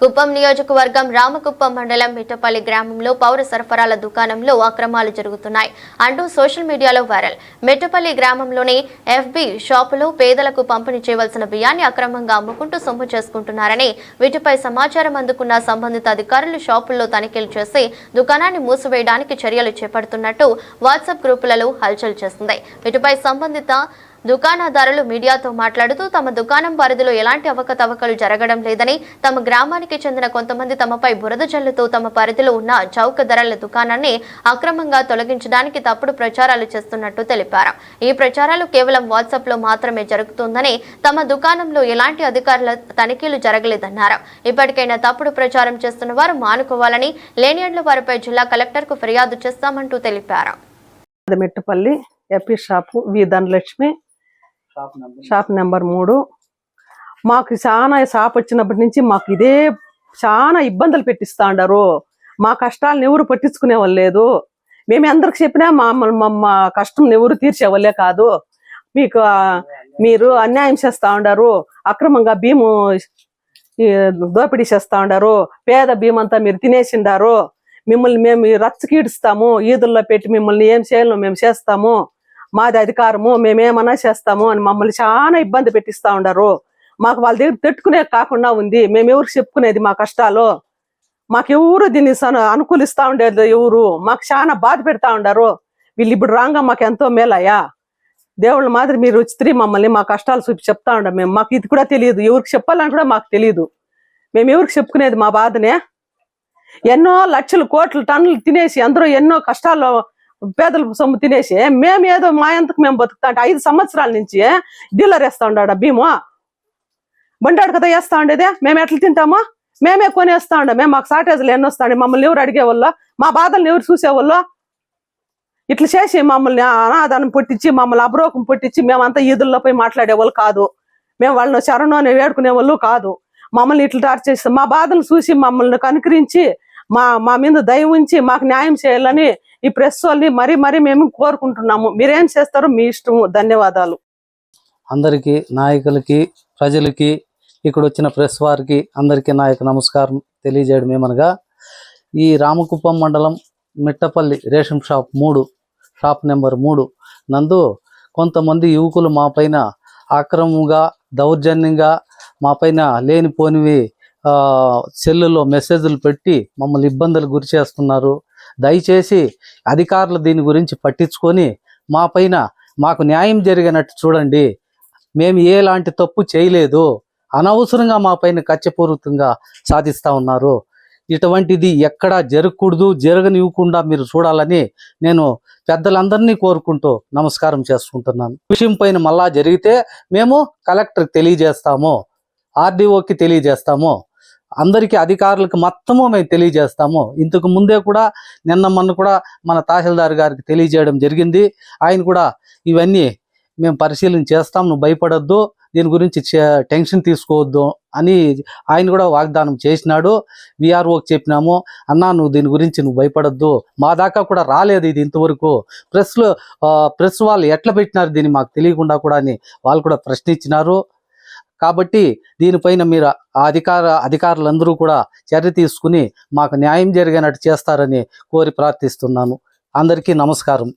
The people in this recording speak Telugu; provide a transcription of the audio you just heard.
కుప్పం నియోజకవర్గం రామకుప్పం మండలం మిట్టపల్లి గ్రామంలో పౌర సరఫరాల దుకాణంలో అక్రమాలు జరుగుతున్నాయి. అంటూ సోషల్ మీడియాలో వైరల్. మిట్టపల్లి గ్రామంలోని ఎఫ్బి షాపులో పేదలకు పంపిణీ చేయవలసిన బియ్యాన్ని అక్రమంగా అమ్ముకుంటూ సొమ్ము చేసుకుంటున్నారని వీటిపై సమాచారం అందుకున్న సంబంధిత అధికారులు షాపుల్లో తనిఖీలు చేసి దుకాణాన్ని మూసివేయడానికి చర్యలు చేపడుతున్నట్టు వాట్సాప్ గ్రూపులలో హల్చల్ చేస్తుంది వీటిపై సంబంధిత దుకాణదారులు మీడియాతో మాట్లాడుతూ తమ దుకాణం పరిధిలో ఎలాంటి అవకతవకలు జరగడం లేదని తమ గ్రామానికి చెందిన కొంతమంది తమపై బురద జల్లుతూ తమ పరిధిలో ఉన్న చౌక ధరల దుకాణాన్ని అక్రమంగా తొలగించడానికి తప్పుడు ప్రచారాలు చేస్తున్నట్టు తెలిపారు. ఈ ప్రచారాలు కేవలం వాట్సాప్లో మాత్రమే జరుగుతుందని తమ దుకాణంలో ఎలాంటి అధికారుల తనిఖీలు జరగలేదన్నారు. ఇప్పటికైనా తప్పుడు ప్రచారం చేస్తున్న వారు మానుకోవాలని లేనియడ్ల వారిపై జిల్లా కలెక్టర్కు ఫిర్యాదు చేస్తామంటూ తెలిపారు. AP shop V Dhanalakshmi shop number మూడు. మాకు చాలా షాప్ వచ్చినప్పటి నుంచి మాకు ఇదే చాలా ఇబ్బందులు పెట్టిస్తా ఉండారు మా కష్టాలను ఎవరు పట్టించుకునే వాళ్ళు లేదు. మేము ఎందరికి చెప్పినా మా మా- కష్టం ఎవరు తీర్చేవాళ్ళే కాదు. మీకు మీరు అన్యాయం చేస్తా ఉండారు అక్రమంగా భీము దోపిడీ చేస్తా ఉండారు పేద భీమంతా మీరు తినేసిండారు. మిమ్మల్ని మేము రచ్చకీడుస్తాము ఈదుల్లో పెట్టి మిమ్మల్ని ఏం చేయాలో మేము చేస్తాము. మాది అధికారము మేమేమన్నా చేస్తాము అని మమ్మల్ని చాలా ఇబ్బంది పెట్టిస్తా ఉండరు. మాకు వాళ్ళ దగ్గర తిట్టుకునే కాకుండా ఉంది. మేము ఎవరికి చెప్పుకునేది మా కష్టాలు? మాకెవరు దీన్ని సన- అనుకూలిస్తా ఉండేది ఎవరు? మాకు చాలా బాధ పెడతా ఉండారు. వీళ్ళు ఇప్పుడు రాగా మాకు ఎంతో మేలయ్యా. దేవుళ్ళ మాదిరి మీరు వచ్చి మమ్మల్ని మా కష్టాలు చూపి చెప్తా ఉండం మేము. మాకు ఇది కూడా తెలియదు. ఎవరికి చెప్పాలని కూడా మాకు తెలియదు. మేము ఎవరికి చెప్పుకునేది మా బాధనే? ఎన్నో లక్షలు కోట్లు టన్నులు తినేసి అందరూ ఎన్నో కష్టాల్లో పేదల సొమ్ము తినేసి మేము ఏదో మా ఎంతకు మేము బతుకుతా అంటే ఐదు సంవత్సరాల నుంచి డీలర్ వేస్తా ఉండాడు భీమా. బండాడు కదా వేస్తా ఉండేది? మేము ఎట్లా తింటామో? మేమే కొనేస్తా ఉండే. మేము మాకు షార్టేజ్లు ఎన్ని వస్తాండి మమ్మల్ని ఎవరు అడిగేవాళ్ళు? మా బాధలను ఎవరు చూసేవాళ్ళు? ఇట్లా చేసి మమ్మల్ని అనాదానం పుట్టించి మమ్మల్ని అబ్రోకం పుట్టించి మేమంతా ఈదుల్లో పోయి మాట్లాడేవాళ్ళు కాదు. మేము వాళ్ళని శరణు అని వేడుకునే వాళ్ళు కాదు. మమ్మల్ని ఇట్లా టార్చ్ చేస్తాం మా బాధలు చూసి మమ్మల్ని కనుకరించి మా మా మీద దయ ఉంచి మాకు న్యాయం చేయాలని ఈ ప్రెస్ వాళ్ళని మరీ మరీ మేము కోరుకుంటున్నాము. మీరేం చేస్తారో మీ ఇష్టము. ధన్యవాదాలు. అందరికీ నాయకులకి ప్రజలకి ఇక్కడ వచ్చిన ప్రెస్ వారికి అందరికీ నా యొక్క నమస్కారం తెలియజేయడం ఏమనగా ఈ రామకుప్పం మండలం మిట్టపల్లి రేషన్ షాప్ మూడు షాప్ నెంబర్ మూడు నందు కొంతమంది యువకులు మా పైన అక్రమంగా దౌర్జన్యంగా మా పైన లేనిపోనివి సెల్లులో మెసేజ్లు పెట్టి మమ్మల్ని ఇబ్బందులు గురి చేస్తున్నారు. దయచేసి అధికారులు దీని గురించి పట్టించుకొని మా పైన మాకు న్యాయం జరిగినట్టు చూడండి. మేము ఎలాంటి తప్పు చేయలేదు. అనవసరంగా మా పైన కచ్చపూరితంగా సాధిస్తా ఉన్నారు. ఇటువంటిది ఎక్కడా జరగకూడదు జరగనివ్వకుండా మీరు చూడాలని నేను పెద్దలందరినీ కోరుకుంటూ నమస్కారం చేసుకుంటున్నాను విషయం పైన మళ్ళా జరిగితే మేము కలెక్టర్కి తెలియజేస్తాము. ఆర్డీఓకి తెలియజేస్తాము. అందరికీ అధికారులకు మొత్తము మేము తెలియజేస్తాము. ఇంతకు ముందే కూడా నిన్న మొన్న కూడా మన తహసీల్దార్ గారికి తెలియజేయడం జరిగింది. ఆయన కూడా ఇవన్నీ మేము పరిశీలన చేస్తాం నువ్వు భయపడొద్దు దీని గురించి చే- టెన్షన్ తీసుకోవద్దు అని ఆయన కూడా వాగ్దానం చేసినాడు. విఆర్ఓకి చెప్పినాము అన్నా నువ్వు దీని గురించి నువ్వు భయపడద్దు. మా దాకా కూడా రాలేదు ఇది ఇంతవరకు. ప్రెస్లో ప్రెస్ వాళ్ళు ఎట్లా పెట్టినారు దీన్ని మాకు తెలియకుండా కూడా అని వాళ్ళు కూడా ప్రశ్నించినారు. కాబట్టి దీనిపైన మీరు ఆ అధికార అధికారులందరూ కూడా చర్య తీసుకుని మాకు న్యాయం జరిగినట్టు చేస్తారని కోరి ప్రార్థిస్తున్నాను. అందరికీ నమస్కారం.